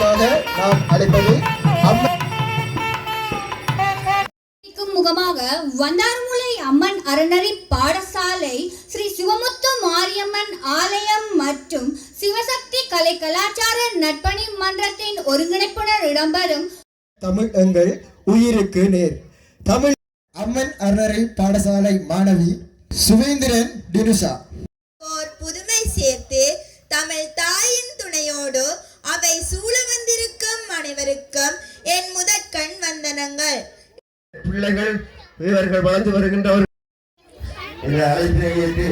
நாம் அழைப்பது முகமாக வந்தார்முலை அம்மன் அறநெறி பாடசாலை ஸ்ரீ சிவமுத்து மாரியம்மன் ஆலயம் மற்றும் சிவசக்தி கலை கலாச்சார நட்பணி மன்றத்தின் ஒருங்கிணைப்புடன் இடம்பெறும். தமிழ் எங்கள் உயிருக்கு நேர். தமிழ் அம்மன் அறநறை பாடசாலை மாணவி சுவேந்திரன் டினுஷா. பிள்ளைகள் இவர்கள் வளர்ந்து வருகின்றவர்கள். இந்த அழைப்பினை ஏற்று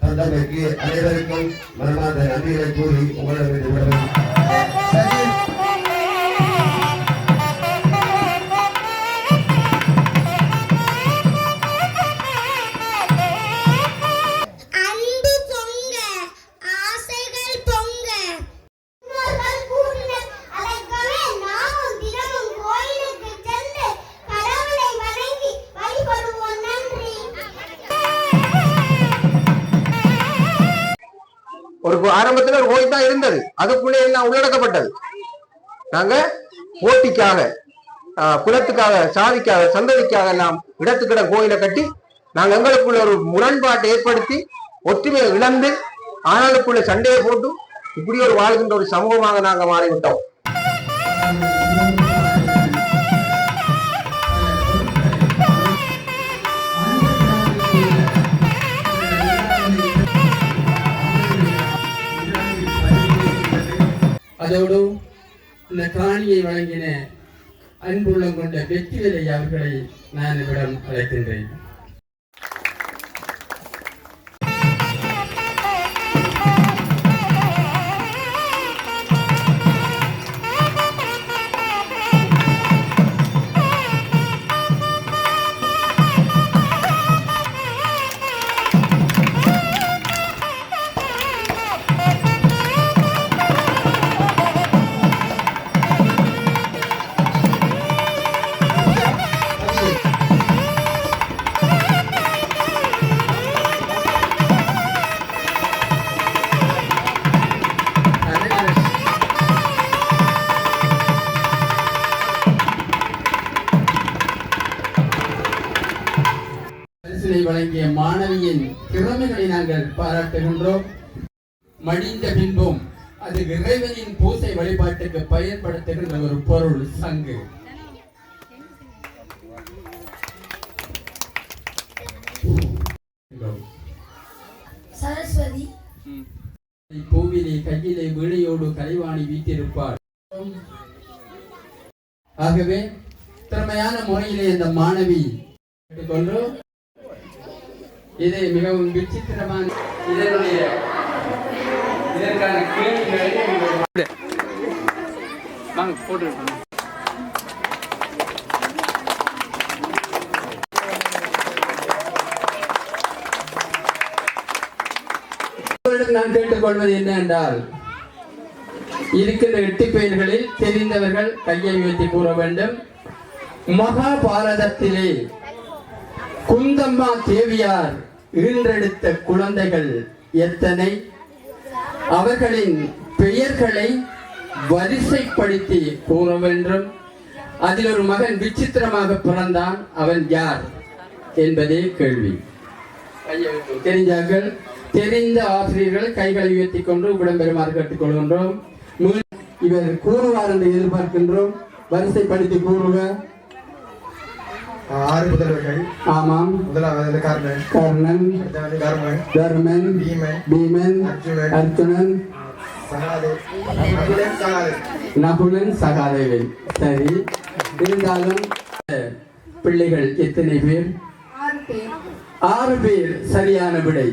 தந்தமைக்கு அனைவருக்கும் மனமார்ந்த நன்றிகளை கூறி உங்களிடம் ஒரு ஆரம்பத்தில் ஆரம்பத்துல ஒரு கோயில் தான் இருந்தது. அதுக்குள்ளே எல்லாம் உள்ளடக்கப்பட்டது. நாங்க போட்டிக்காக குலத்துக்காக சாதிக்காக சந்ததிக்காக நாம் இடத்துக்கிட கோயிலை கட்டி நாங்க எங்களுக்குள்ள ஒரு முரண்பாட்டை ஏற்படுத்தி ஒற்றுமையை இழந்து ஆனாலுக்குள்ள சண்டையை போட்டு இப்படி ஒரு வாழ்கின்ற ஒரு சமூகமாக நாங்கள் மாறிவிட்டோம். அதோடு இந்த காணியை வழங்கின அன்புள்ளம் கொண்ட வெற்றிகளை அவர்களை நான் இவ்விடம் அழைக்கின்றேன். வழங்கிய மாணவியின் திறமைகளை நாங்கள் பாராட்டுகின்றோம். மடிந்த பின்பும் அது இறைவனின் பூசை வழிபாட்டுக்கு பயன்படுத்துகின்ற ஒரு பொருள் சங்கு. சரஸ்வதி. பூவிலே கையிலே வீணையோடு கலைவாணி வீட்டிருப்பாள். ஆகவே திறமையான முறையிலே இந்த மாணவி கேட்டுக்கொண்டு இது மிகவும் விசித்திரமான இதனுடைய இதற்கான கேள்விகளை வாங்க போட்டு நான் கேட்டுக்கொள்வது என்ன என்றால் இருக்கின்ற எட்டு பெயர்களில் தெரிந்தவர்கள் கையை உயர்த்தி கூற வேண்டும். மகாபாரதத்திலே குந்தம்மா தேவியார் ஈன்றெடுத்த குழந்தைகள் எத்தனை? அவர்களின் பெயர்களை வரிசைப்படுத்தி கூற வேண்டும். அதில் ஒரு மகன் விசித்திரமாக பிறந்தான். அவன் யார் என்பதே கேள்வி. தெரிஞ்சார்கள். தெரிந்த ஆசிரியர்கள் கைகளை உயர்த்தி கொண்டு விடம்பெறுமாறு கேட்டுக்கொள்கின்றோம் இவர் கூறுவார் என்று எதிர்பார்க்கின்றோம். வரிசைப்படுத்தி கூறுக. ஆறு புதல்வர்கள். ஆமாம். முதலாவது கர்ணன். கர்ணன். கர்மன். தர்மன். பீமன். பீமன். அர்ஜுனன். அர்ஜுனன். நகுலன் சகாதே நகுலன் சகாதேவன். சரி. இருந்தாலும் பிள்ளைகள் எத்தனை பேர்? ஆறு பேர். சரியான விடை.